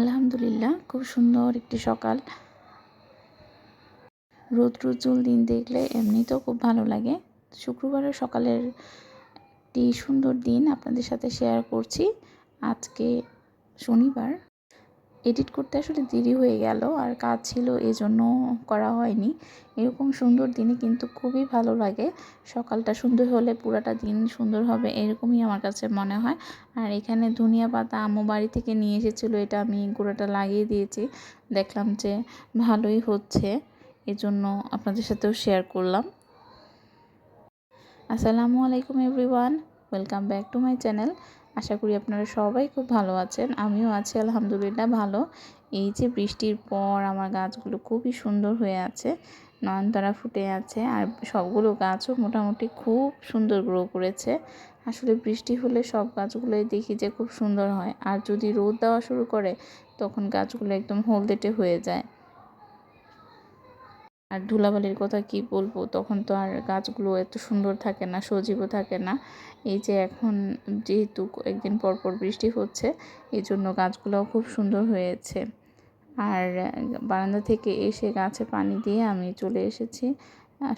আলহামদুলিল্লাহ, খুব সুন্দর একটি সকাল। রৌদ্রোজ্জ্বল দিন দেখলে এমনিতেও খুব ভালো লাগে। শুক্রবারের সকালের একটি সুন্দর দিন আপনাদের সাথে শেয়ার করছি। আজকে শনিবার এডিট করতে আসলে দেরি হয়ে গেল আর কাজ ছিল এই জন্য করা হয়নি। এরকম সুন্দর দিনে কিন্তু খুবই ভালো লাগে। সকালটা সুন্দর হলে পুরাটা দিন সুন্দর হবে এরকমই আমার কাছে মনে হয়। আর এখানে ধনিয়া পাতা আম্মু বাড়ি থেকে নিয়ে এসেছিল, এটা আমি গোড়াটা লাগিয়ে দিয়েছি। দেখলাম যে ভালোই হচ্ছে, এজন্য আপনাদের সাথেও শেয়ার করলাম। আসসালামু আলাইকুম everyone welcome back to my channel আশা করি আপনারা সবাই খুব ভালো আছেন। আমিও আছি, আলহামদুলিল্লাহ, ভালো। এই যে বৃষ্টির পর আমার গাছগুলো খুবই সুন্দর হয়ে আছে, নয়নতারা ফুটে আছে, আর সবগুলো গাছও মোটামুটি খুব সুন্দর গ্রো করেছে। আসলে বৃষ্টি হলে সব গাছগুলোই দেখি যে খুব সুন্দর হয়। আর যদি রোদ দেওয়া শুরু করে, তখন গাছগুলো একদম হলদেটে হয়ে যায়। আর ধুলাবালির কথা কি বলব? তখন তো আর গাছগুলো এত সুন্দর থাকে না, সজীবও থাকে না। এই যে এখন যেহেতু একদিন পর পর বৃষ্টি হচ্ছে, এই জন্য গাছগুলোও খুব সুন্দর হয়েছে। আর বারান্দা থেকে এসে গাছে পানি দিয়ে আমি চলে এসেছি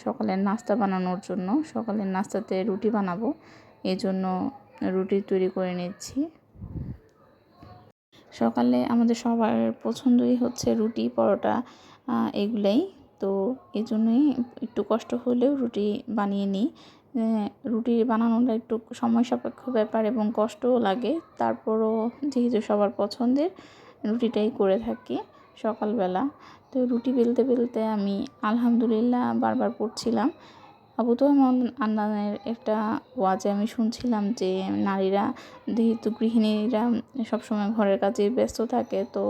সকালের নাস্তা বানানোর জন্য। সকালের নাস্তাতে রুটি বানাবো, এই জন্য রুটি তৈরি করে নিচ্ছি। সকালে আমাদের সবার পছন্দই হচ্ছে রুটি, পরোটা এগুলাই। তো এই জন্যই একটু কষ্ট হলেও রুটি বানিয়ে নিই। রুটি বানানোটা একটু সময় সাপেক্ষ ব্যাপার এবং কষ্টও লাগে। তারপরও যেহেতু সবার পছন্দের, রুটিটাই করে থাকি সকালবেলা। তো রুটি বেলতে বেলতে আমি আলহামদুলিল্লাহ বারবার পড়ছিলাম। আবু তো আন্দানের একটা ওয়াজে আমি শুনছিলাম যে নারীরা, যেহেতু গৃহিণীরা সবসময় ঘরের কাজে ব্যস্ত থাকে, তো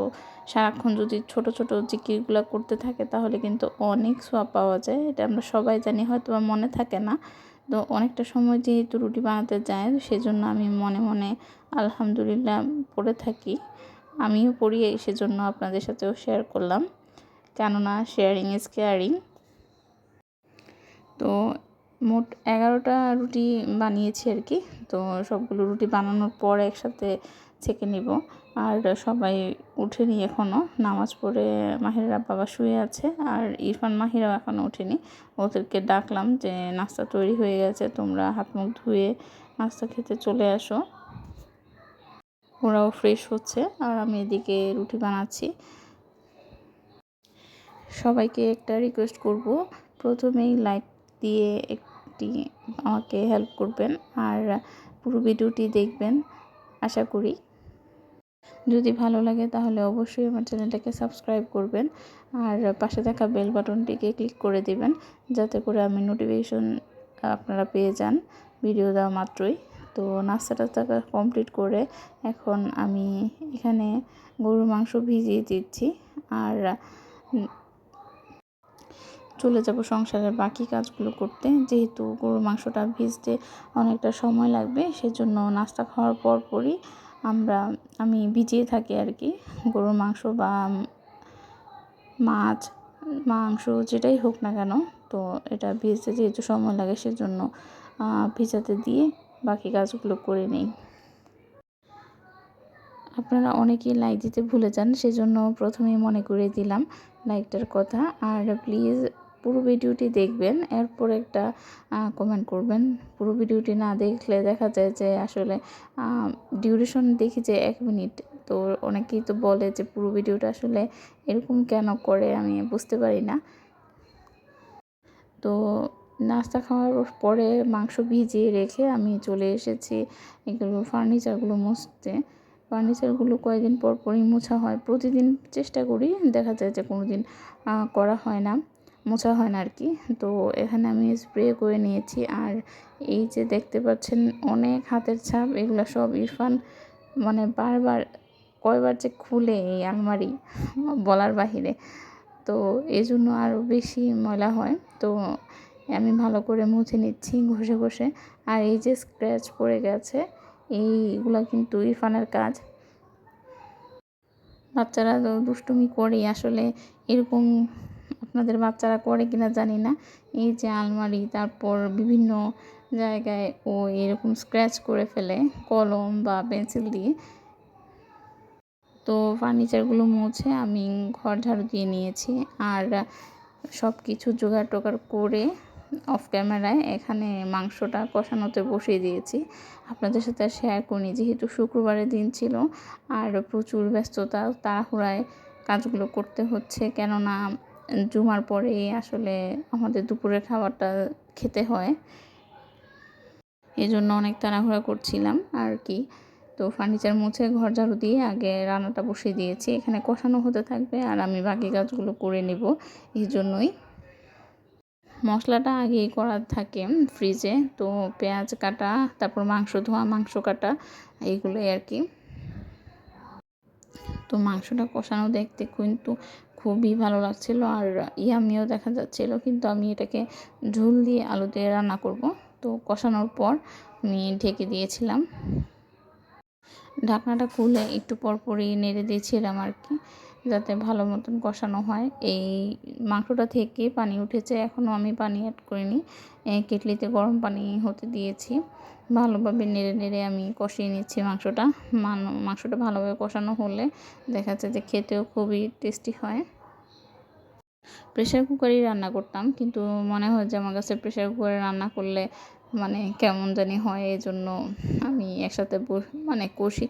সারাক্ষণ যদি ছোট ছোট জিকিরগুলো করতে থাকে, তাহলে কিন্তু অনেক সোয়াব পাওয়া যায়। এটা আমরা সবাই জানি হয়তো বা মনে থাকে না। তো অনেকটা সময় যেহেতু রুটি বানাতে যায় সেজন্য আমি মনে মনে আলহামদুলিল্লাহ পড়ে থাকি। আমিও পড়ি সেজন্য আপনাদের সাথেও শেয়ার করলাম। কেননা শেয়ারিং ইজ কেয়ারিং তো মোট এগারোটা রুটি বানিয়েছি আর কি। তো সবগুলো রুটি বানানোর পর একসাথে ছেঁকে নিব। আর সবাই উঠেনি এখনও নামাজ পড়ে মাহিরা বাবা শুয়ে আছে। আর ইরফান মাহিরাও এখনও ওঠেনি ওদেরকে ডাকলাম যে, নাস্তা তৈরি হয়ে গেছে। তোমরা হাত মুখ ধুয়ে নাস্তা খেতে চলে আসো। ওরাও ফ্রেশ হচ্ছে। আর আমি এদিকে রুটি বানাচ্ছি। সবাইকে একটা রিকোয়েস্ট করব, প্রথমেই লাইক দিয়ে একটি আমাকে হেল্প করবেন আর পুরো ভিডিওটি দেখবেন, আশা করি। যদি ভালো লাগে তাহলে অবশ্যই আমার চ্যানেলটাকে সাবস্ক্রাইব করবেন আর পাশে থাকা বেল বাটনটিকে ক্লিক করে দিবেন, যাতে করে আমি নোটিফিকেশন আপনারা পেয়ে যান ভিডিও দেওয়া মাত্রই। তো নাস্তা টাস্তা কমপ্লিট করে এখন আমি এখানে গরুর মাংস ভিজিয়ে দিচ্ছি আর চলে যাব সংসারের বাকি কাজগুলো করতে। যেহেতু গরুর মাংসটা ভিজতে অনেকটা সময় লাগবে, সেজন্য নাস্তা খাওয়ার পর পরই আমরা, আমি ভিজিয়ে থাকি আর কি। গরুর মাংস বা মাছ, মাংস যেটাই হোক না কেন, তো এটা ভিজতে যেহেতু সময় লাগে, সেজন্য ভিজাতে দিয়ে বাকি কাজগুলো করে নেই। আপনারা অনেকেই লাইক দিতে ভুলে যান, সেজন্য প্রথমেই মনে করে দিলাম লাইকটার কথা। আর প্লিজ পুরো ভিডিওটি দেখবেন, এরপর একটা কমেন্ট করবেন। পুরো ভিডিওটি না দেখলে দেখা যায় যে আসলে ডিউরেশন দেখি যে এক মিনিট তো অনেকেই তো বলে যে পুরো ভিডিওটা আসলে এরকম কেন করে আমি বুঝতে পারি না। তো নাস্তা খাওয়ার পরে মাংস ভিজিয়ে রেখে আমি চলে এসেছি এগুলো ফার্নিচারগুলো মুছতে। ফার্নিচারগুলো কয়েকদিন পর পরই মোছা হয়। প্রতিদিন চেষ্টা করি, দেখা যায় যে কোনো দিন করা হয় না। মোছা হয় না আর কি তো এখানে আমি স্প্রে করে নিয়েছি। আর এই যে দেখতে পাচ্ছেন, অনেক হাতের ছাপ, এগুলো সব ইরফান মানে বারবার, কয়বার যে খুলে এই আলমারি বলার বাহিরে। তো এই জন্য আরও বেশি ময়লা হয়। তো আমি ভালো করে মুছে নিচ্ছি ঘষে ঘষে। আর এই যে স্ক্র্যাচ পড়ে গেছে, এইগুলো কিন্তু ইরফানের কাজ। বাচ্চারা দুষ্টুমি করেই আসলে এরকম আপনাদের বাচ্চারা করে কিনা জানি না। এই যে আলমারি, তারপর বিভিন্ন জায়গায় ও এরকম স্ক্র্যাচ করে ফেলে কলম বা পেন্সিল দিয়ে। তো ফার্নিচারগুলো মুছে আমি ঘর ঝাড়ু দিয়ে নিয়েছি আর সব কিছু জোগাড় টোগাড় করে অফ ক্যামেরায় এখানে মাংসটা কষানোতে বসিয়ে দিয়েছি। আপনাদের সাথে শেয়ার করিনি, যেহেতু শুক্রবারের দিন ছিল আর প্রচুর ব্যস্ততা, তাড়াহুড়ায় কাজগুলো করতে হচ্ছে। কেননা জুমার পরে আসলে আমাদের দুপুরের খাবারটা খেতে হয়। এই জন্য অনেক তাড়াহুড়া করছিলাম আর কি। তো ফার্নিচার মুছে, ঘর ঝাড়ু দিয়ে আগে রান্নাটা বসিয়ে দিয়েছি। এখানে কষানো হতে থাকবে আর আমি বাকি কাজগুলো করে নেব এই জন্যই মশলাটা আগেই করা থাকে ফ্রিজে। তো পেঁয়াজ কাটা, তারপর মাংস ধোয়া, মাংস কাটা, এইগুলোই আর কি। তো মাংসটা কষানো দেখতে কিন্তু খুবই ভালো লাগছিল আর ইয়ামিও দেখা যাচ্ছিল, কিন্তু আমি এটাকে ঝোল দিয়ে আলু দিয়ে রান্না করব। তো কষানোর পর আমি ঢেকে দিয়েছিলাম। ঢাকনাটা খুলে একটু পরপরই নেড়ে দিয়েছিলাম আর কি। যাতে ভালো মতন কষানো হয়। এই মাংসটা থেকে পানি উঠেছে এখনও আমি পানি অ্যাড করিনি। কেটলিতে গরম পানি হতে দিয়েছি। ভালোভাবে নেড়ে নেড়ে আমি কষিয়ে নিচ্ছি মাংসটা। মাংসটা ভালোভাবে কষানো হলে দেখা যাচ্ছে যে খেতেও খুবই টেস্টি হয়। প্রেশার কুকারই রান্না করতাম, কিন্তু মনে হয় যে আমার কাছে প্রেশার কুকারে রান্না করলে মানে কেমন জানি হয় এই জন্য আমি একসাথে মানে কষি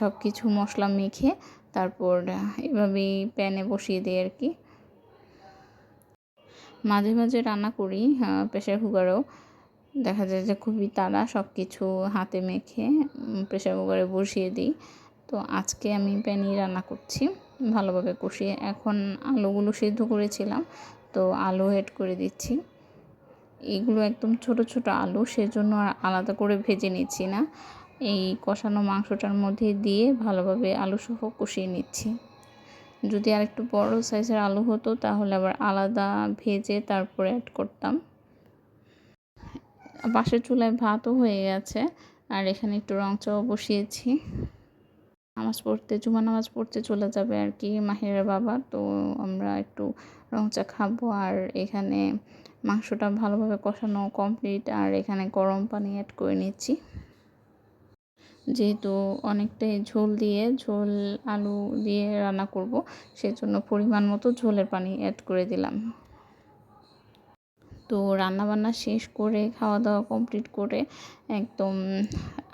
সব কিছু মশলা মেখে তারপর এভাবেই প্যানে বসিয়ে দিই আর কি। মাঝে মাঝে রান্না করি প্রেশার কুকারেও। দেখা যায় যে খুবই তাড়া সব কিছু হাতে মেখে প্রেশার কুকারে বসিয়ে দিই। তো আজকে আমি প্যানেই রান্না করছি, ভালোভাবে কষিয়ে। এখন আলুগুলো সিদ্ধ করেছিলাম, তো আলু এড করে দিচ্ছি। এগুলো একদম ছোট ছোট আলু, সেজন্য আর আলাদা করে ভেজে নিচ্ছি না। এই কষানো মাংসটার মধ্যে দিয়ে ভালোভাবে আলু সহ কষিয়ে নিচ্ছি। যদি আর একটু বড় সাইজের আলু হতো, তাহলে আবার আলাদা ভেজে তারপরে অ্যাড করতাম। পাশের চুলায় ভাতও হয়ে গেছে, আর এখানে একটু রং চাও বসিয়েছি। নামাজ পড়তে জুমা নামাজ পড়তে চলে যাবে আর কি মাহিরের বাবা, তো আমরা একটু রং চা খাব। আর এখানে মাংসটা ভালোভাবে কষানো কমপ্লিট আর এখানে গরম পানি অ্যাড করে নিচ্ছি। যেহেতু অনেকটাই ঝোল দিয়ে, ঝোল, আলু দিয়ে রান্না করব, সেজন্য পরিমাণ মতো ঝোলের পানি অ্যাড করে দিলাম। তো রান্নাবান্না শেষ করে খাওয়া দাওয়া কমপ্লিট করে, একদম,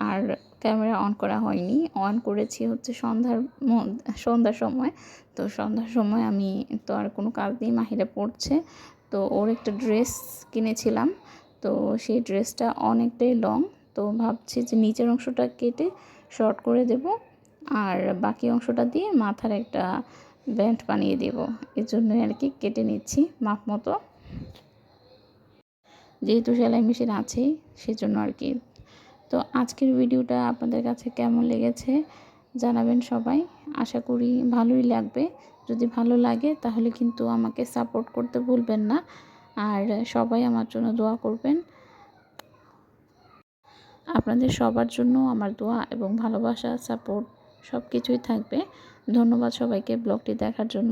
আর ক্যামেরা অন করা হয়নি। অন করেছি হচ্ছে সন্ধ্যার সন্ধ্যার সময়। তো সন্ধ্যার সময় আমি, তো আর কোনো কাজ নেই, মাহিরা পড়ছে। তো ওর একটা ড্রেস কিনেছিলাম। তো সেই ড্রেসটা অনেকটাই লং তো ভাবছি যে নিচের অংশটা কেটে শর্ট করে দেব, আর বাকি অংশটা দিয়ে মাথার একটা ব্যান্ড বানিয়ে দেব। এর জন্যই আর কি কেটে নিচ্ছি মাপ মতো। যেহেতু সেলাই মেশিন আছেই, সেজন্য আর কি। তো আজকের ভিডিওটা আপনাদের কাছে কেমন লেগেছে জানাবেন সবাই। আশা করি ভালোই লাগবে। যদি ভালো লাগে তাহলে কিন্তু আমাকে সাপোর্ট করতে ভুলবেন না। আর সবাই আমার জন্য দোয়া করবেন। আপনাদের সবার জন্য আমার দোয়া এবং ভালোবাসা সাপোর্ট সব কিছুই থাকবে। ধন্যবাদ সবাইকে ব্লগটি দেখার জন্য।